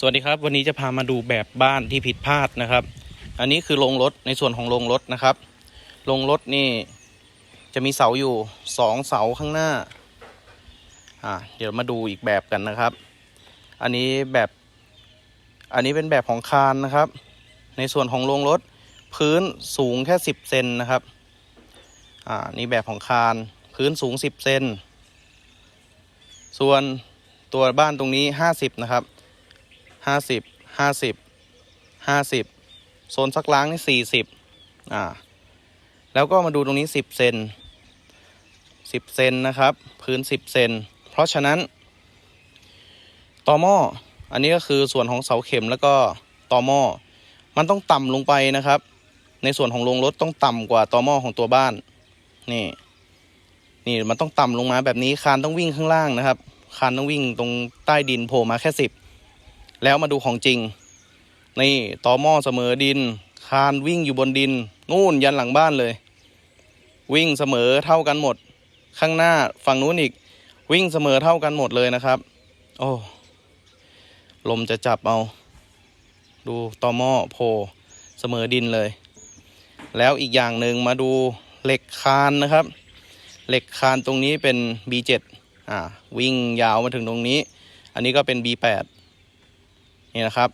สวัสดีครับ วันนี้จะพามาดูแบบบ้านที่ผิดพลาดนะครับ อันนี้คือโรงรถในส่วนของโรงรถนะครับโรงรถนี่จะมีเสาอยู่สองเสาข้างหน้าอ่าเดี๋ยวมาดูอีกแบบกันนะครับ อันนี้แบบอันนี้เป็นแบบของคานนะครับ ในส่วนของโรงรถพื้นสูงแค่สิบเซนนะครับอ่านี่แบบของคานพื้นสูงสิบเซนส่วนตัวบ้านตรงนี้ห้าสิบนะครับ ห้าสิบห้าสิบห้าสิบโซนซักล้างนี่สี่สิบอ่า แล้วก็มาดูตรงนี้สิบเซนสิบเซนนะครับ พื้นสิบเซนเพราะฉะนั้นต่อหม้ออันนี้ก็คือส่วนของเสาเข็มแล้วก็ต่อหม้อมันต้องต่ำลงไปนะครับ ในส่วนของโรงรถต้องต่ำกว่าต่อหม้อของตัวบ้าน นี่ นี่มันต้องต่ำลงมาแบบนี้คานต้องวิ่งข้างล่างนะครับ คานต้องวิ่งตรงใต้ดินโผล่มาแค่สิบ แล้วมาดูของจริง นี่ต่อหม้อเสมอดิน คานวิ่งอยู่บนดิน นู่นยันหลังบ้านเลย วิ่งเสมอเท่ากันหมด ข้างหน้าฝั่งนู้นอีก วิ่งเสมอเท่ากันหมดเลยนะครับ โอ้ลมจะจับเอา ดูต่อหม้อโผล่เสมอดินเลย แล้วอีกอย่างหนึ่งมาดูเหล็กคานนะครับ เหล็กคานตรงนี้เป็น B7 อ่าวิ่งยาวมาถึงตรงนี้ อันนี้ก็เป็น B8 นี่นะครับ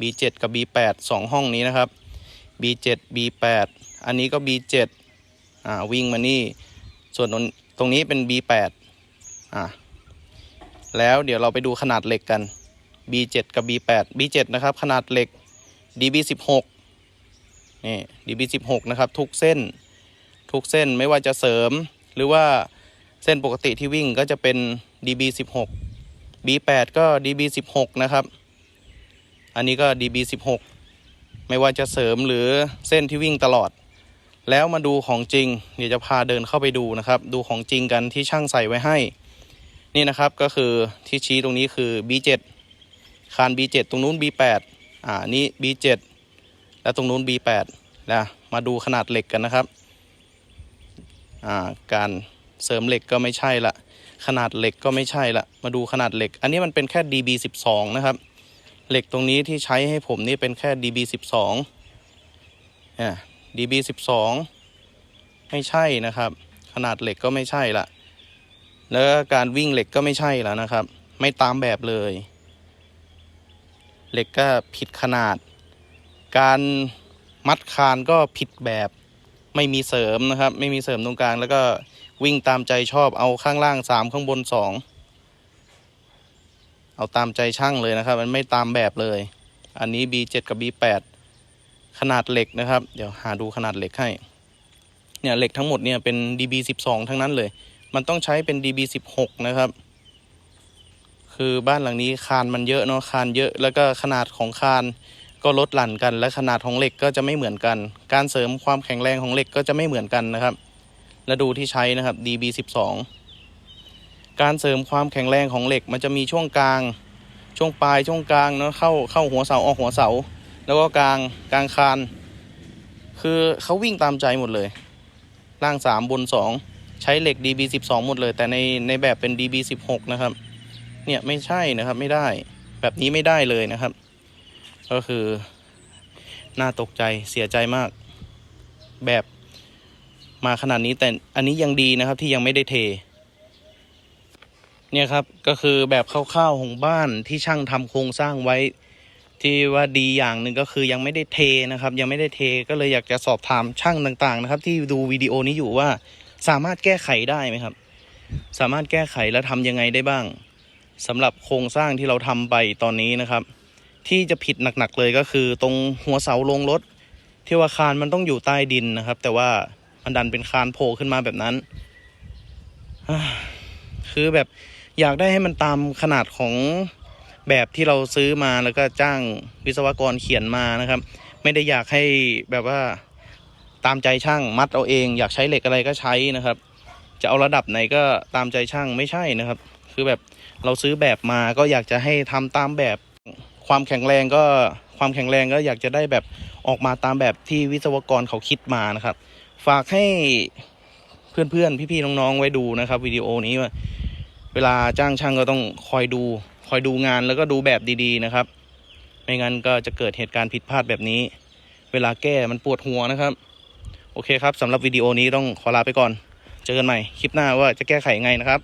B7 กับ B8 สองห้องนี้นะครับ B7 B8 อันนี้ก็ B7 อ่าวิ่งมานี่ ส่วนตรงตรงนี้เป็น B8 อ่าแล้วเดี๋ยวเราไปดูขนาดเหล็กกัน B7 กับ B8 B7 นะครับ ขนาดเหล็ก DB16 นี่ DB16 นะครับ ทุกเส้น ทุกเส้นไม่ว่าจะเสริม หรือว่าเส้นปกติที่วิ่งก็จะเป็น DB16 B8 ก็ DB16 นะครับ อันนี้ก็ DB16 ไม่ว่าจะเสริมหรือเส้นที่วิ่งตลอด แล้วมาดูของจริง เดี๋ยวจะพาเดินเข้าไปดูนะครับ ดูของจริงกันที่ช่างใส่ไว้ให้ นี่นะครับก็คือที่ชี้ตรงนี้คือ B7 คาน B7 ตรงนู้น B8 อ่านี่ B7 แล้วตรงนู้น B8 นะมาดูขนาดเหล็กกันนะครับอ่าการเสริมเหล็กก็ไม่ใช่ละขนาดเหล็กก็ไม่ใช่ละมาดูขนาดเหล็ก อันนี้มันเป็นแค่ DB12 นะครับ เหล็กตรงนี้ที่ใช้ให้ผมนี่เป็นแค่ DB12 อ่า DB12 ไม่ใช่นะครับ ขนาดเหล็กก็ไม่ใช่ละแล้วการวิ่งเหล็กก็ไม่ใช่แล้วนะครับ ไม่ตามแบบเลย เหล็กก็ผิดขนาด การมัดคานก็ผิดแบบไม่มีเสริมนะครับ ไม่มีเสริมตรงกลาง แล้วก็วิ่งตามใจชอบเอาข้างล่างสามข้างบนสอง เอาตามใจช่างเลยนะครับ มันไม่ตามแบบเลย อันนี้ B7 กับ B8 ขนาดเหล็กนะครับ เดี๋ยวหาดูขนาดเหล็กให้ เนี่ยเหล็กทั้งหมดเนี่ยเป็น DB12 ทั้งนั้นเลย มันต้องใช้เป็น DB16 นะครับ คือบ้านหลังนี้คานมันเยอะเนาะคานเยอะ แล้วก็ขนาดของคานก็ลดหลั่นกัน และขนาดของเหล็กก็จะไม่เหมือนกัน การเสริมความแข็งแรงของเหล็กก็จะไม่เหมือนกันนะครับ และดูที่ใช้นะครับ DB12 การเสริมความแข็งแรงของเหล็กมันจะมีช่วงกลาง ช่วงปลายช่วงกลางเนาะเข้าเข้าหัวเสาออกหัวเสา แล้วก็กลางกลางคาน คือเขาวิ่งตามใจหมดเลย ล่างสามบนสองใช้เหล็ก DB12 หมดเลย แต่ในในแบบเป็น DB16 นะครับ เนี่ยไม่ใช่นะครับไม่ได้แบบนี้ไม่ได้เลยนะครับ ก็คือน่าตกใจเสียใจมาก แบบมาขนาดนี้แต่อันนี้ยังดีนะครับที่ยังไม่ได้เท เนี่ยครับก็คือแบบคร่าวๆของบ้านที่ช่างทำโครงสร้างไว้ ที่ว่าดีอย่างหนึ่งก็คือยังไม่ได้เทนะครับ ยังไม่ได้เทก็เลยอยากจะสอบถามช่างต่างๆ นะครับ ที่ดูวิดีโอนี้อยู่ว่าสามารถแก้ไขได้ไหมครับ สามารถแก้ไขและทำยังไงได้บ้างสำหรับโครงสร้างที่เราทำไปตอนนี้นะครับ ที่จะผิดหนักๆเลยก็คือตรงหัวเสาลงรถที่ว่าคานมันต้องอยู่ใต้ดินนะครับ แต่ว่ามันดันเป็นคานโผล่ขึ้นมาแบบนั้นคือแบบ อยากได้ให้มันตามขนาดของแบบที่เราซื้อมาแล้วก็จ้างวิศวกรเขียนมานะครับ ไม่ได้อยากให้แบบว่าตามใจช่างมัดเอาเอง อยากใช้เหล็กอะไรก็ใช้นะครับ จะเอาระดับไหนก็ตามใจช่างไม่ใช่นะครับ คือแบบเราซื้อแบบมาก็อยากจะให้ทำตามแบบความแข็งแรงก็ความแข็งแรงก็อยากจะได้แบบออกมาตามแบบที่วิศวกรเขาคิดมานะครับ ฝากให้เพื่อนๆพี่ๆน้องๆไว้ดูนะครับวิดีโอนี้ว่า เวลาจ้างช่างก็ต้องคอยดู คอยดูงานแล้วก็ดูแบบดีๆนะครับ ไม่งั้นก็จะเกิดเหตุการณ์ผิดพลาดแบบนี้ เวลาแก้มันปวดหัวนะครับ โอเคครับสำหรับวิดีโอนี้ต้องขอลาไปก่อน เจอกันใหม่คลิปหน้าว่าจะแก้ไขยังไงนะครับ